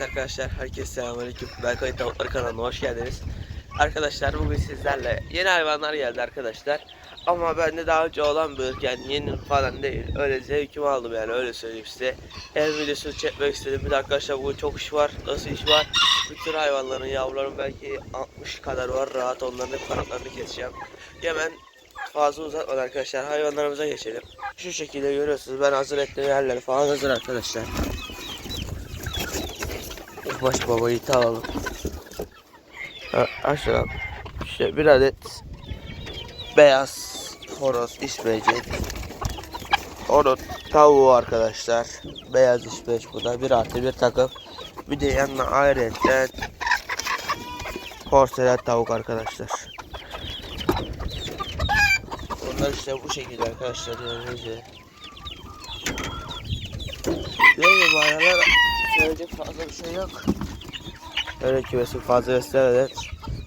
Evet arkadaşlar herkese selamünaleyküm. Berkay Tavukları kanalına hoş geldiniz. Arkadaşlar bugün sizlerle yeni hayvanlar geldi arkadaşlar. Ama bende daha önce olan bir yani yeni falan değil. Öyle zevkimi aldım yani öyle söyleyeyim size. Hem videosunu çekmek istedim. Bir de arkadaşlar bugün çok iş var. Nasıl iş var? Bütün hayvanların yavruların belki 60 kadar var. Rahat onların hep kanatlarını keseceğim. Hemen fazla uzatmadan arkadaşlar hayvanlarımıza geçelim. Şu şekilde görüyorsunuz ben hazır ettiğim yerler falan hazır arkadaşlar. Baş babayı alalım. Ha, aşağı işte bir adet beyaz horoz ismecek. Onun tavuğu arkadaşlar. Beyaz ismeç bu da bir artı bir takım. Bir de yanına ayrıca porselen tavuk arkadaşlar. Bunlar işte bu şekilde arkadaşlar gibi. Neyse bu aralar söyleyecek fazla bir şey yok. Öyle kümesi fazla göstermeden.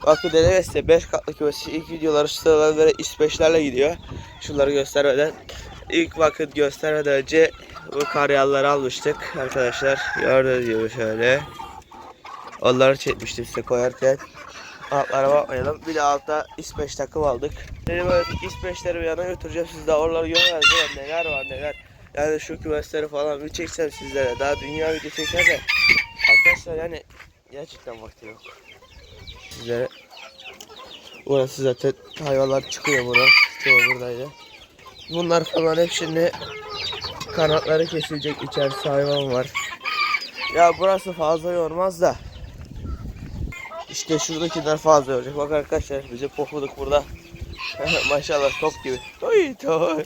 Bakın dede beste 5 katlı kümesi ilk videoları sıralar böyle İsveçlerle gidiyor. Şunları göstermeden. İlk vakit göstermeden önce bu karyalları almıştık arkadaşlar. Gördüğünüz gibi şöyle. Onları çekmiştim size koyarken. Altlara bakmayalım. Bir de altta İsveç takım aldık. Dedim böyle İsveçleri bir yana götüreceğim. Siz de oraları görmez Neler var neler. Yani şu kümesleri falan bir çeksem sizlere. Daha dünya video çeker de. Arkadaşlar yani gerçekten vakti yok. Sizlere. Burası zaten hayvanlar çıkıyor burada. Çoğu buradaydı. Bunlar falan hep şimdi kanatları kesilecek içerisi hayvan var. Ya burası fazla yormaz da. İşte şuradakiler fazla yoracak. Bak arkadaşlar bizi pofuduk burada. Maşallah top gibi. Oy toy.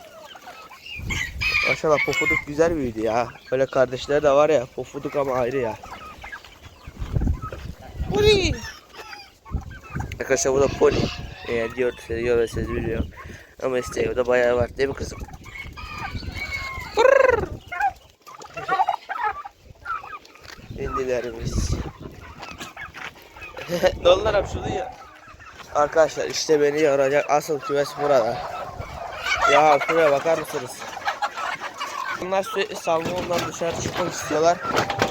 Maşallah pofuduk güzel büyüdü ya. Böyle kardeşler de var ya pofuduk ama ayrı ya. Poli. Arkadaşlar bu da poli. Eğer gördüyseniz görmeseniz bilmiyorum. Ama Instagram'da bayağı var değil mi kızım? İndilerimiz. Dolar şunu ya. Arkadaşlar işte beni yoracak asıl kümes burada. Ya şuraya bakar mısınız? Bunlar sürekli salmondan dışarı çıkmak istiyorlar.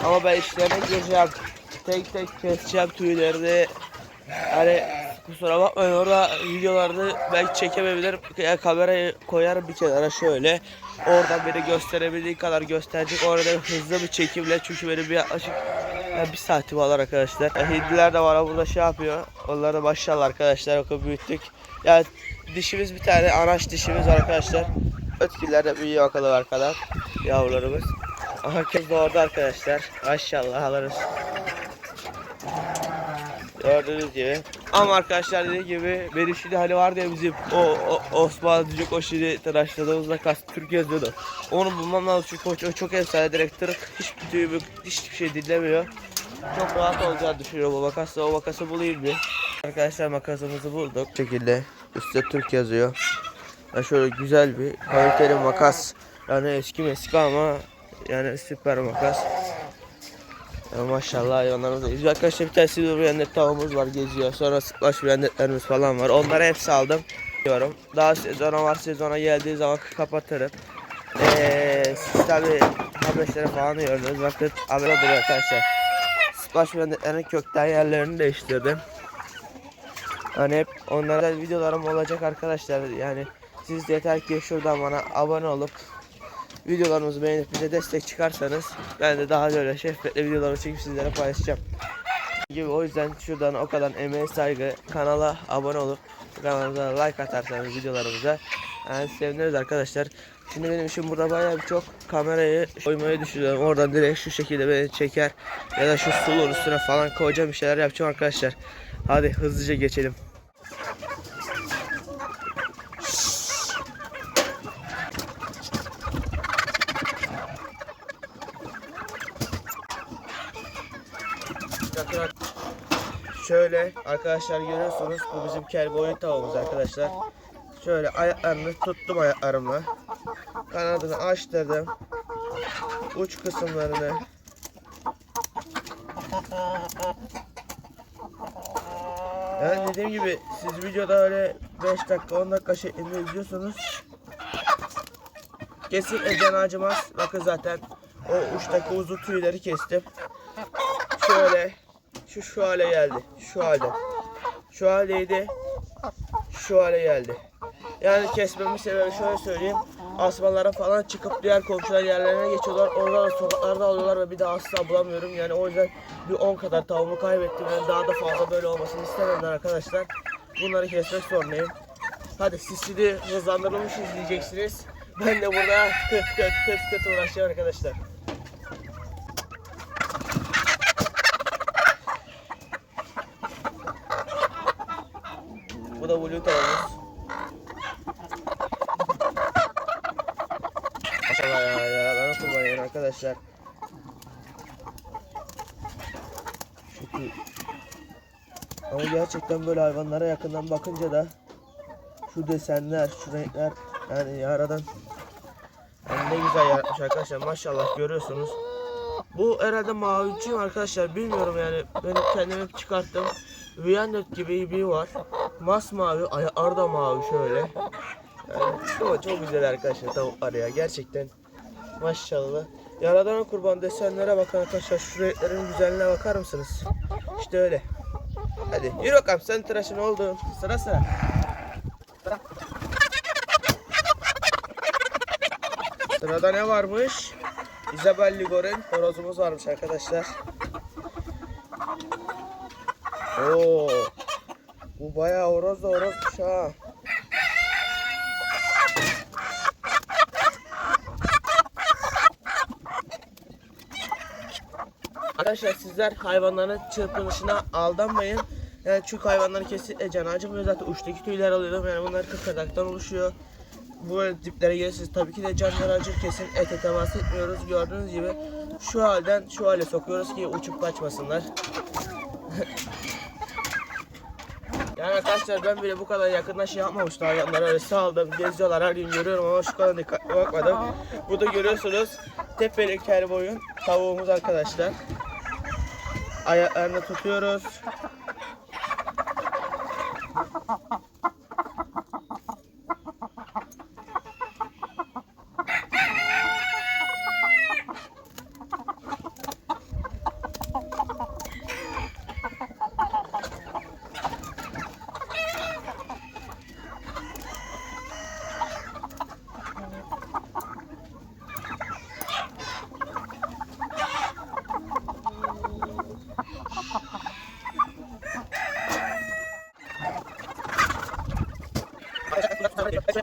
Ama ben işlerine gireceğim. Tek tek keseceğim tüylerini. Hani kusura bakmayın orada videolarda belki çekemeyebilirim. Ya kamerayı koyarım bir kenara şöyle. Oradan beni gösterebildiği kadar gösterecek. Orada hızlı bir çekimle çünkü benim bir yaklaşık ya bir saatim var arkadaşlar. Ya Hindiler de var burada şey yapıyor. Onlara da maşallah arkadaşlar okul büyüttük. Yani dişimiz bir tane anaç dişimiz var arkadaşlar. Ötkiler de büyüyor bakalım arkadan. Yavrularımız. Herkes orada arkadaşlar. Maşallah alırız. Gördüğünüz gibi. Ama arkadaşlar dediğim gibi benim şimdi hani vardı ya bizim o, o Osmanlıcık o şimdi tıraşladığımızda kas Türk yazıyordu. Onu bulmam lazım çünkü o, o çok efsane direkt tırık hiçbir tüyü hiçbir şey dinlemiyor. Çok rahat olacağını düşünüyorum o makasla o makası bulayım bir. Arkadaşlar makasımızı bulduk. Bu şekilde üstte Türk yazıyor. Yani şöyle güzel bir kaliteli makas. Yani eski meski ama yani süper makas. Ya maşallah hayvanlarımız da. Biz arkadaşlar bir tane silver rendet tavuğumuz var geziyor. Sonra sıklaş rendetlerimiz falan var. Onları hepsi aldım. Diyorum. Daha sezona var sezona geldiği zaman kapatırım. Eee siz tabi haberleri falan gördünüz. Bakın haber oluyor arkadaşlar. Splash rendetlerin kökten yerlerini değiştirdim. Hani hep onlara videolarım olacak arkadaşlar. Yani siz yeter ki şuradan bana abone olup videolarımızı beğenip bize destek çıkarsanız ben de daha böyle şefkatle videolarımı çekip sizlere paylaşacağım. Gibi o yüzden şuradan o kadar emeğe saygı kanala abone olup kanalımıza like atarsanız videolarımıza yani seviniriz arkadaşlar. Şimdi benim işim burada bayağı bir çok kamerayı koymayı düşünüyorum. Oradan direkt şu şekilde beni çeker ya da şu suluğun üstüne falan koyacağım bir şeyler yapacağım arkadaşlar. Hadi hızlıca geçelim. Şöyle arkadaşlar görüyorsunuz bu bizim kel boyun tavuğumuz arkadaşlar. Şöyle ayaklarını tuttum ayaklarımla. Kanadını açtırdım. Uç kısımlarını Yani dediğim gibi siz videoda öyle 5 dakika 10 dakika şeklinde izliyorsunuz. Kesinlikle can acımaz. Bakın zaten o uçtaki uzun tüyleri kestim. Şu şu hale geldi. Şu halde. Şu haldeydi. Şu hale geldi. Yani kesmemin sebebi şöyle söyleyeyim. Asmalara falan çıkıp diğer komşular yerlerine geçiyorlar. Orada da sokaklarda alıyorlar ve bir daha asla bulamıyorum. Yani o yüzden bir 10 kadar tavuğumu kaybettim. Yani daha da fazla böyle olmasını istemem arkadaşlar. Bunları kesmek zorundayım. Hadi siz şimdi hızlandırılmış izleyeceksiniz. Ben de burada kıt kıt kıt kıt arkadaşlar. Bu da blue tavuğumuz. Maşallah ya yaralarına kurbanıyım arkadaşlar. Çünkü ama gerçekten böyle hayvanlara yakından bakınca da şu desenler, şu renkler yani yaradan yani ne güzel yaratmış arkadaşlar maşallah görüyorsunuz. Bu herhalde maviciyim arkadaşlar bilmiyorum yani ben kendime çıkarttım. Viyandet gibi bir var. Masmavi, ayakları da mavi şöyle. Yani çok, çok güzel arkadaşlar tavuklar ya gerçekten. Maşallah. Yaradan kurban desenlere bakın arkadaşlar şu renklerin güzelliğine bakar mısınız? İşte öyle. Hadi yürü bakalım sen tıraşın oldun. Sıra sıra. Sırada ne varmış? Isabel Ligor'un horozumuz varmış arkadaşlar. Oo. Bu bayağı horoz da horozmuş ha. Arkadaşlar sizler hayvanların çırpınışına aldanmayın. Yani çünkü hayvanların kesinlikle canı acımıyor. Zaten uçtaki tüyler alıyorum. Yani bunlar kırkadaktan oluşuyor. Bu diplere gelirsiniz. Tabii ki de canları acır kesin ete temas etmiyoruz. Gördüğünüz gibi şu halden şu hale sokuyoruz ki uçup kaçmasınlar. Yani arkadaşlar ben bile bu kadar yakından şey yapmamıştım hayvanlara öyle saldım geziyorlar her gün görüyorum ama şu kadar dikkatli bakmadım. Burada görüyorsunuz tepeli kel boyun tavuğumuz arkadaşlar. Ayaklarını tutuyoruz.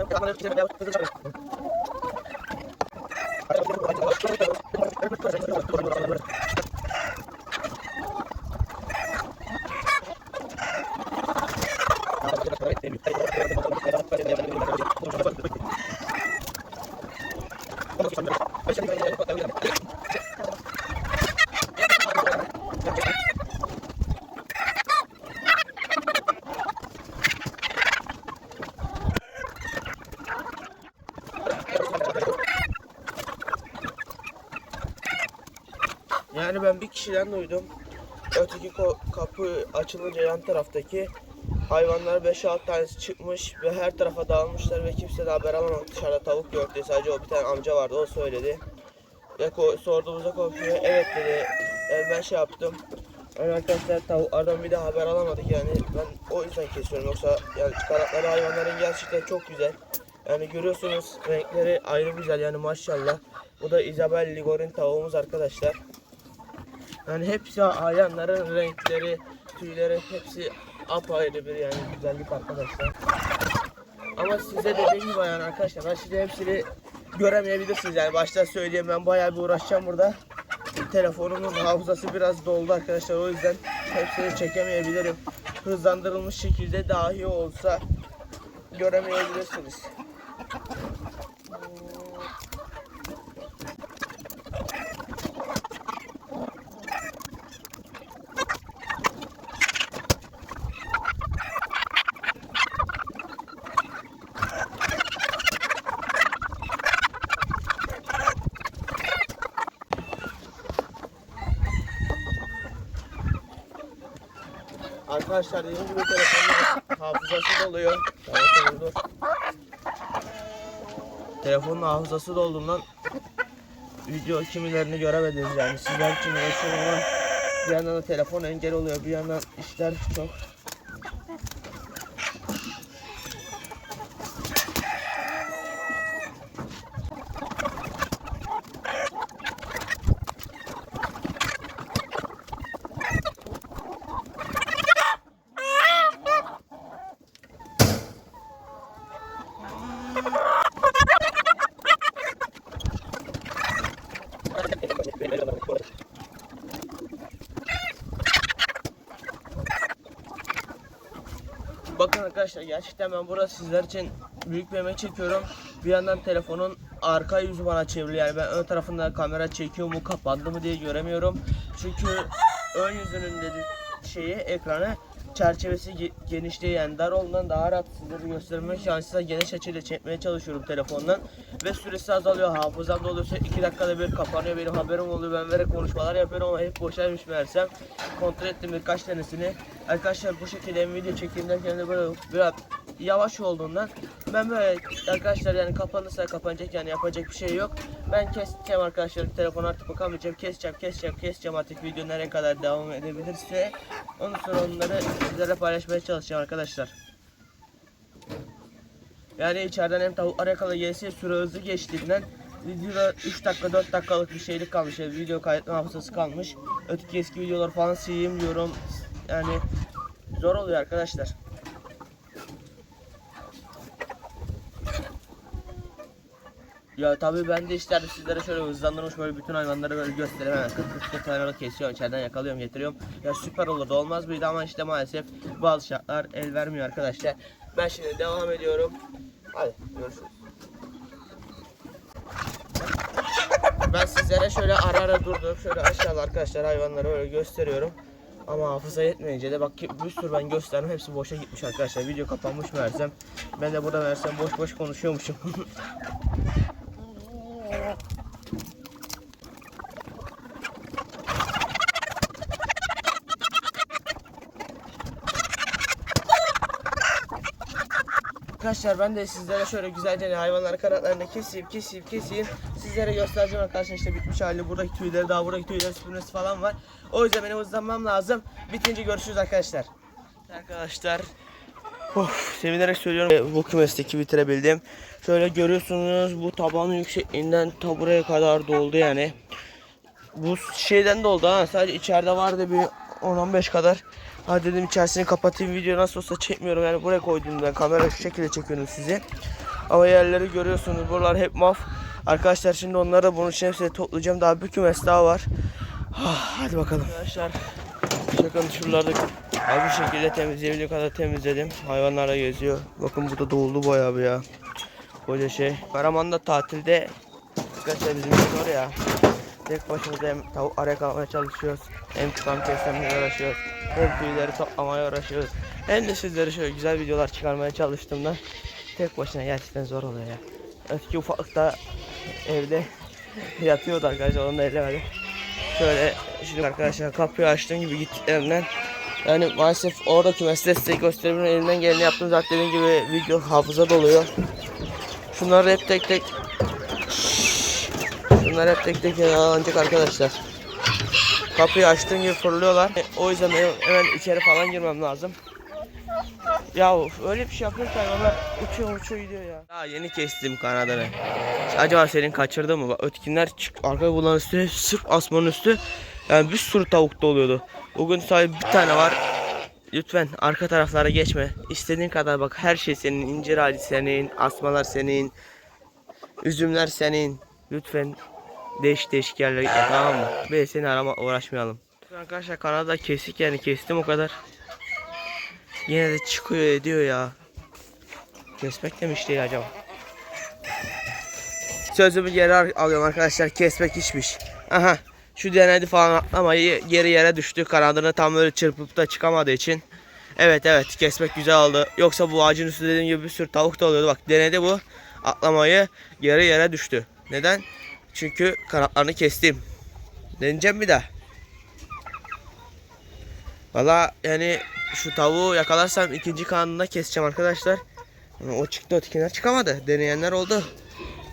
Kita kalian. Ben bir kişiden duydum. Öteki kapı açılınca yan taraftaki hayvanlar 5-6 tanesi çıkmış ve her tarafa dağılmışlar ve kimse de haber alamamış. Dışarıda tavuk diye sadece o bir tane amca vardı o söyledi. Ve ko- sorduğumuzda komşuya evet dedi. Yani ben şey yaptım. Yani arkadaşlar tavuklardan bir de haber alamadık yani ben o yüzden kesiyorum yoksa yani kanatları hayvanların gerçekten çok güzel. Yani görüyorsunuz renkleri ayrı güzel yani maşallah. Bu da Isabel Ligor'un tavuğumuz arkadaşlar. Yani hepsi hayvanların renkleri, tüyleri hepsi apayrı bir yani güzellik arkadaşlar. Ama size dediğim gibi yani arkadaşlar ben şimdi hepsini göremeyebilirsiniz yani başta söyleyeyim ben bayağı bir uğraşacağım burada. Telefonumun hafızası biraz doldu arkadaşlar o yüzden hepsini çekemeyebilirim. Hızlandırılmış şekilde dahi olsa göremeyebilirsiniz. Arkadaşlar dediğim gibi telefonun hafızası doluyor. Tamam dur. Telefonun hafızası dolduğundan video kimilerini göremediniz yani sizler için uğraşıyorum ama Bir yandan da telefon engel oluyor. Bir yandan işler çok. Bakın arkadaşlar gerçekten ben burada sizler için büyük bir emek çekiyorum. Bir yandan telefonun arka yüzü bana çevriliyor. Yani ben ön tarafında kamera çekiyor mu kapandı mı diye göremiyorum. Çünkü ön yüzünün dedi şeyi ekranı çerçevesi ge- genişliği yani dar olduğundan daha rahat sizlere göstermek için size geniş açıyla çekmeye çalışıyorum telefondan ve süresi azalıyor. Hafızam doluysa 2 dakikada bir kapanıyor. Benim haberim oluyor. Ben vererek konuşmalar yapıyorum ama hep boşaymış meğersem. Kontrol ettim birkaç tanesini. Arkadaşlar bu şekilde hem video çekeyim derken de böyle biraz yavaş olduğundan ben böyle arkadaşlar yani kapanırsa kapanacak yani yapacak bir şey yok. Ben keseceğim arkadaşlar telefonu artık bakamayacağım. Keseceğim keseceğim keseceğim artık video nereye kadar devam edebilirse. Ondan sonra onları sizlere paylaşmaya çalışacağım arkadaşlar. Yani içeriden hem tavuklara kadar gelse süre hızlı geçtiğinden videoda 3 dakika 4 dakikalık bir şeylik kalmış. Yani video kaydetme hafızası kalmış. Öteki eski videolar falan sileyim diyorum. Yani zor oluyor arkadaşlar. Ya tabii ben de isterdim sizlere şöyle hızlandırmış böyle bütün hayvanları böyle göstereyim hemen 40 40 tane kesiyorum içeriden yakalıyorum getiriyorum. Ya süper olurdu olmaz mıydı ama işte maalesef bazı şartlar el vermiyor arkadaşlar. Ben şimdi devam ediyorum. Görüşürüz. Ben sizlere şöyle ara ara durdurup şöyle aşağıda arkadaşlar hayvanları öyle gösteriyorum. Ama hafıza yetmeyince de bak bir sürü ben gösterdim hepsi boşa gitmiş arkadaşlar. Video kapanmış versem. Ben de burada versem boş boş konuşuyormuşum. Arkadaşlar ben de sizlere şöyle güzelce hayvanları kanatlarını keseyim keseyim keseyim. Sizlere göstereceğim arkadaşlar işte bitmiş hali buradaki tüyleri daha buradaki tüyleri süpürmesi falan var. O yüzden benim hızlanmam lazım. Bitince görüşürüz arkadaşlar. Arkadaşlar Of, sevinerek söylüyorum. Bu kümesteki bitirebildim. Şöyle görüyorsunuz bu tabanın yüksekliğinden ta buraya kadar doldu yani. Bu şeyden doldu ha sadece içeride vardı bir 10-15 kadar Hadi dedim içerisini kapatayım video nasıl olsa çekmiyorum yani buraya koydum ben kamera şu şekilde çekiyorum sizi. Ama yerleri görüyorsunuz buralar hep maf. Arkadaşlar şimdi onları da bunun için hepsini toplayacağım daha bir kümes daha var. Ah, hadi bakalım. Arkadaşlar şakanın şuralarda abi bu şekilde temizleyebildiğim kadar temizledim. Hayvanlar da geziyor. Bakın burada doldu bayağı bir ya. Koca şey. Karaman'da tatilde arkadaşlar bizim var ya. Tek başımıza hem tavuk araya kalmaya çalışıyoruz. Hem tutam kesmeye uğraşıyoruz. Hem tüyleri toplamaya uğraşıyoruz. Hem de sizlere şöyle güzel videolar çıkarmaya çalıştığımda tek başına gerçekten zor oluyor ya. Öteki ufaklıkta evde yatıyordu arkadaşlar onu da ellemedim. Şöyle şimdi arkadaşlar kapıyı açtığım gibi gittiklerinden yani maalesef orada kümeste size gösterebilirim elimden geleni yaptım zaten dediğim gibi video hafıza doluyor. Şunları hep tek tek Bunlar hep tek tek yaralanacak arkadaşlar. Kapıyı açtığım gibi fırlıyorlar. O yüzden hemen içeri falan girmem lazım. Ya öyle bir şey yapıyor ki hayvanlar uçuyor uçuyor gidiyor ya. Daha yeni kestim kanadını. Acaba senin kaçırdı mı? Bak ötkinler çık arka bulan üstü sırf asmanın üstü. Yani bir sürü tavuk da oluyordu. Bugün sadece bir tane var. Lütfen arka taraflara geçme. İstediğin kadar bak her şey senin. incir ağacı senin, asmalar senin, üzümler senin. Lütfen değişik değişik yerlere gitme tamam mı? Ben seni arama uğraşmayalım. Arkadaşlar Kanada kesik yani kestim o kadar. Yine de çıkıyor ediyor ya. Kesmek de mi işte acaba? Sözümü geri al- alıyorum arkadaşlar kesmek işmiş. Aha şu denedi falan atlamayı geri yere düştü. Kanadını tam öyle çırpıp da çıkamadığı için. Evet evet kesmek güzel oldu. Yoksa bu ağacın üstünde dediğim gibi bir sürü tavuk da oluyordu. Bak denedi bu atlamayı geri yere düştü. Neden? Çünkü kanatlarını kestim. Deneyeceğim bir daha. Valla yani şu tavuğu yakalarsam ikinci kanadında keseceğim arkadaşlar. O çıktı ötekiler çıkamadı. Deneyenler oldu.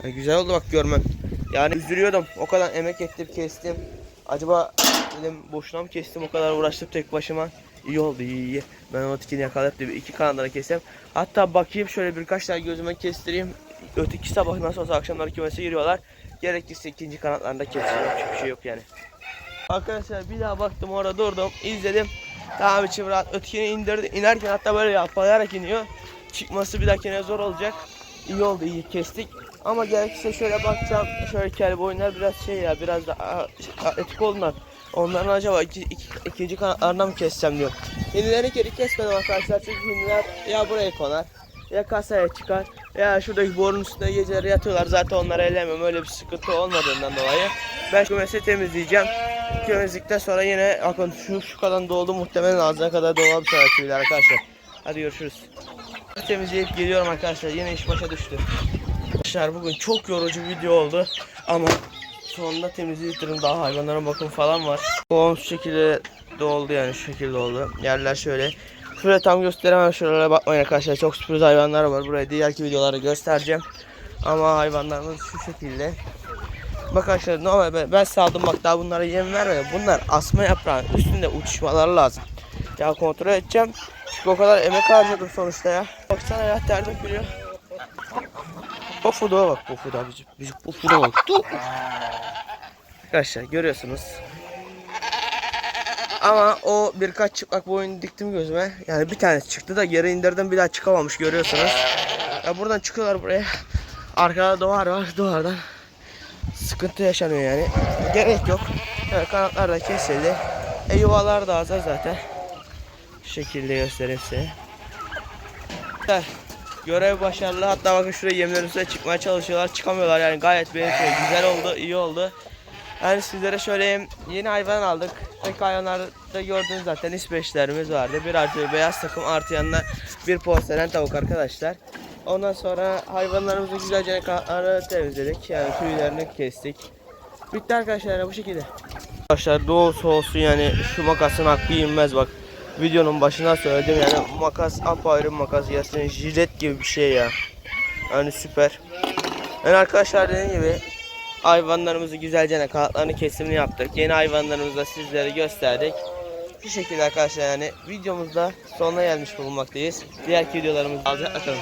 Yani güzel oldu bak görmem. Yani üzülüyordum. O kadar emek ettim kestim. Acaba Dedim boşuna mı kestim o kadar uğraştım tek başıma. İyi oldu iyi iyi. Ben o tikini yakalayıp bir iki kanadını kesem. Hatta bakayım şöyle birkaç tane gözüme kestireyim. Öteki sabah nasıl olsa akşamları kümese giriyorlar. Gerekirse ikinci kanatlarında keseceğim. Hiçbir şey yok yani. Arkadaşlar bir daha baktım orada durdum izledim. Tamam içim rahat ötekini indirdi. İnerken hatta böyle yapalayarak iniyor. Çıkması bir dahakine zor olacak. İyi oldu iyi kestik. Ama gerekirse şöyle bakacağım. Şöyle kel boyunlar biraz şey ya biraz da atletik oldular. Onların acaba iki, iki, ikinci kanatlarına mı kessem diyor. Hindileri geri kesmedim arkadaşlar çünkü hindiler ya buraya konar ya kasaya çıkar ya şuradaki borun üstünde geceleri yatıyorlar zaten onları ellemem öyle bir sıkıntı olmadığından dolayı. Ben kümesi temizleyeceğim. Temizlikten sonra yine bakın şu şu kadar doldu muhtemelen ağzına kadar dolabilir sonra tüyler arkadaşlar. Hadi görüşürüz. Temizleyip geliyorum arkadaşlar. Yine iş başa düştü. Arkadaşlar bugün çok yorucu bir video oldu. Ama sonunda temizliği daha hayvanlara bakım falan var. O şu şekilde doldu yani şu şekilde oldu. Yerler şöyle Şöyle tam gösteremem şuralara bakmayın arkadaşlar. Çok sürpriz hayvanlar var. Buraya diğerki videoları göstereceğim. Ama hayvanlarımız şu şekilde. Bak arkadaşlar normal ben, ben saldım bak daha bunlara yem vermedim. Bunlar asma yaprağın üstünde uçuşmaları lazım. Ya kontrol edeceğim. Çünkü o kadar emek harcadım sonuçta ya. Baksana ya ter dökülüyor Pofuda bak pofuda bizim bizim pofuda bak. Arkadaşlar görüyorsunuz ama o birkaç çıplak boyun diktim gözüme. Yani bir tanesi çıktı da geri indirdim bir daha çıkamamış görüyorsunuz. Ya buradan çıkıyorlar buraya. Arkada duvar var. Duvardan sıkıntı yaşanıyor yani. Gerek yok. Evet, kanatlar da kesildi. E yuvalar da hazır zaten. Şu şekilde göstereyim size. Görev başarılı. Hatta bakın şuraya yemlerin üstüne çıkmaya çalışıyorlar. Çıkamıyorlar yani gayet beğeniyor. Güzel oldu, iyi oldu. Yani sizlere söyleyeyim yeni hayvan aldık. Tek hayvanlarda gördüğünüz zaten ispeçlerimiz vardı. Bir artı beyaz takım artı yanına bir porselen tavuk arkadaşlar. Ondan sonra hayvanlarımızı güzelce temizledik. Yani tüylerini kestik. Bitti arkadaşlar bu şekilde. Arkadaşlar doğusu olsun yani şu makasın hakkı yenmez bak. Videonun başına söyledim yani makas apayrı bir makas gerçekten jilet gibi bir şey ya. Yani süper. Yani arkadaşlar dediğim gibi hayvanlarımızı güzelce kanatlarını kesimini yaptık. Yeni hayvanlarımızı da sizlere gösterdik. Bu şekilde arkadaşlar yani videomuzda sonuna gelmiş bulunmaktayız. Diğer videolarımızda alacak bakalım.